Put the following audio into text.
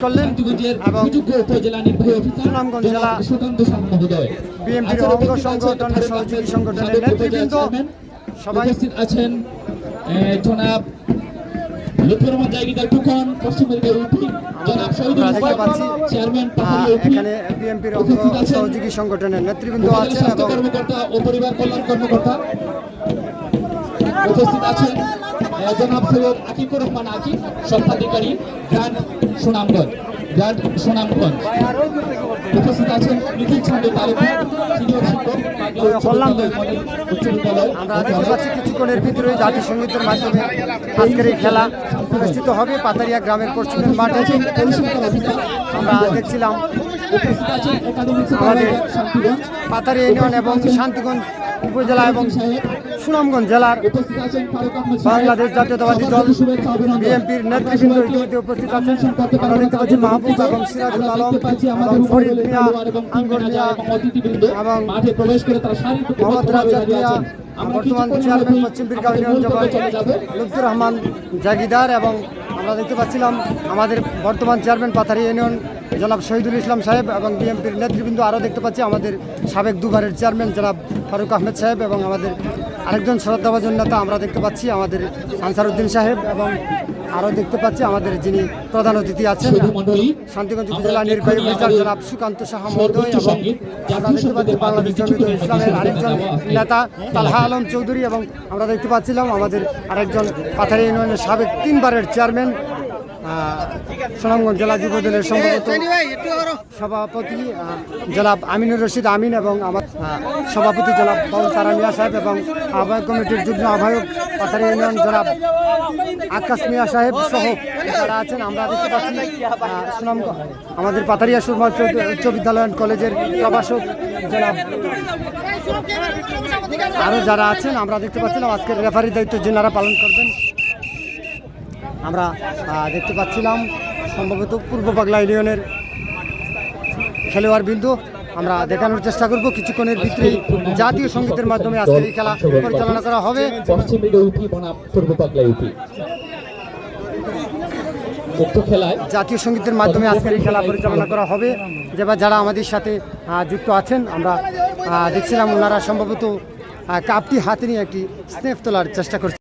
করলেন এবং সুনামগঞ্জ জেলা বিএনপির অঙ্গ সংগঠনের সহযোগী সংগঠনের নেতৃবৃন্দ সবাই আছেন জনাব এখানে বিএনপির অঙ্গ সহযোগী সংগঠনের নেতৃবৃন্দ আছেন এবং পরিবার কল্যাণ কর্মকর্তা উপস্থিত আছেন। জনাব সৈয়দ আকিকুর রহমান আকিব স্বত্বাধিকারী গ্রান্ড সুনামগঞ্জ গ্রান্ড সুনামগঞ্জ। উপস্থিত আছেন নিখিল চন্দ্র তালুকদার সিনিয়র শিক্ষক উচ্চ বিদ্যালয়, পাচ্ছি কিছুক্ষণের ভিতরে জাতীয় সঙ্গীতের মাধ্যমে আজকের এই খেলা অনুষ্ঠিত হবে পাতারিয়া গ্রামের পশ্চিমের মাঠে। আমরা দেখছিলাম আমাদের সুপারভাইজার ইউনিয়ন এবং শান্তিগঞ্জ উপজেলা এবং সুনামগঞ্জ জেলার বাংলাদেশ জাতীয়তাবাদী দল। বিএনপির নেতৃবৃন্দ ইতিমধ্যে উপস্থিত আছেন আমরা দেখতে পাচ্ছি মাহবুব এবং সিরাজুল আলম এবং ফরিদ মিয়া মিয়া এবং মোহাম্মদ মিয়া, বর্তমান চেয়ারম্যান পশ্চিম বীরগাঁও। লুৎফুর রহমান জাগিদার এবং আমরা দেখতে পাচ্ছিলাম আমাদের বর্তমান চেয়ারম্যান পাথারি ইউনিয়ন, জনাব শহীদুল ইসলাম সাহেব এবং বিএনপির নেতৃবৃন্দ আরও দেখতে পাচ্ছি আমাদের সাবেক দুবারের চেয়ারম্যান জনাব ফারুক আহমেদ সাহেব এবং আমাদের আরেকজন শ্রদ্ধাভাজন নেতা আমরা দেখতে পাচ্ছি আমাদের আনসারউদ্দিন সাহেব এবং আরও দেখতে পাচ্ছি আমাদের যিনি প্রধান অতিথি আছেন। শান্তিগঞ্জ উপজেলা নির্বাহী অফিসার জনাব সুকান্ত সাহা মহোদয় এবং আমরা দেখতে পাচ্ছি বাংলাদেশ জমিয়তুল ইসলামের আরেকজন নেতা তালহা আলম চৌধুরী এবং আমরা দেখতে পাচ্ছিলাম আমাদের আরেকজন পাথারি ইউনিয়নের সাবেক তিনবারের চেয়ারম্যান সুনামগঞ্জ জেলা যুব দলের সভাপতি জেলা আমিনুর রশিদ আমিন এবং আমার সভাপতি জেলা বাউল তারা সাহেব এবং আহ্বায়ক কমিটির যুগ্ম আহ্বায়ক পাথারি ইউনিয়ন জনাব আকাশ মিয়া সাহেব সহ যারা আছেন, আমরা দেখতে পাচ্ছি আমাদের পাথারিয়া সুরমা উচ্চ বিদ্যালয় কলেজের প্রভাষক জনাব। আরও যারা আছেন, আমরা দেখতে পাচ্ছিলাম আজকের রেফারির দায়িত্ব যেনারা পালন করবেন আমরা দেখতে পাচ্ছিলাম সম্ভবত পূর্ব পাগলা ইউনিয়নের খেলোয়াড় বিন্দু আমরা দেখানোর চেষ্টা করব কিছুক্ষণের ভিতরেই জাতীয় সঙ্গীতের মাধ্যমে আজকের এই খেলা পরিচালনা করা হবে। জাতীয় সঙ্গীতের মাধ্যমে আজকের এই খেলা পরিচালনা করা হবে। যে বা যারা আমাদের সাথে যুক্ত আছেন আমরা দেখছিলাম ওনারা সম্ভবত কাপটি হাতে নিয়ে একটি স্নেপ তোলার চেষ্টা করছেন।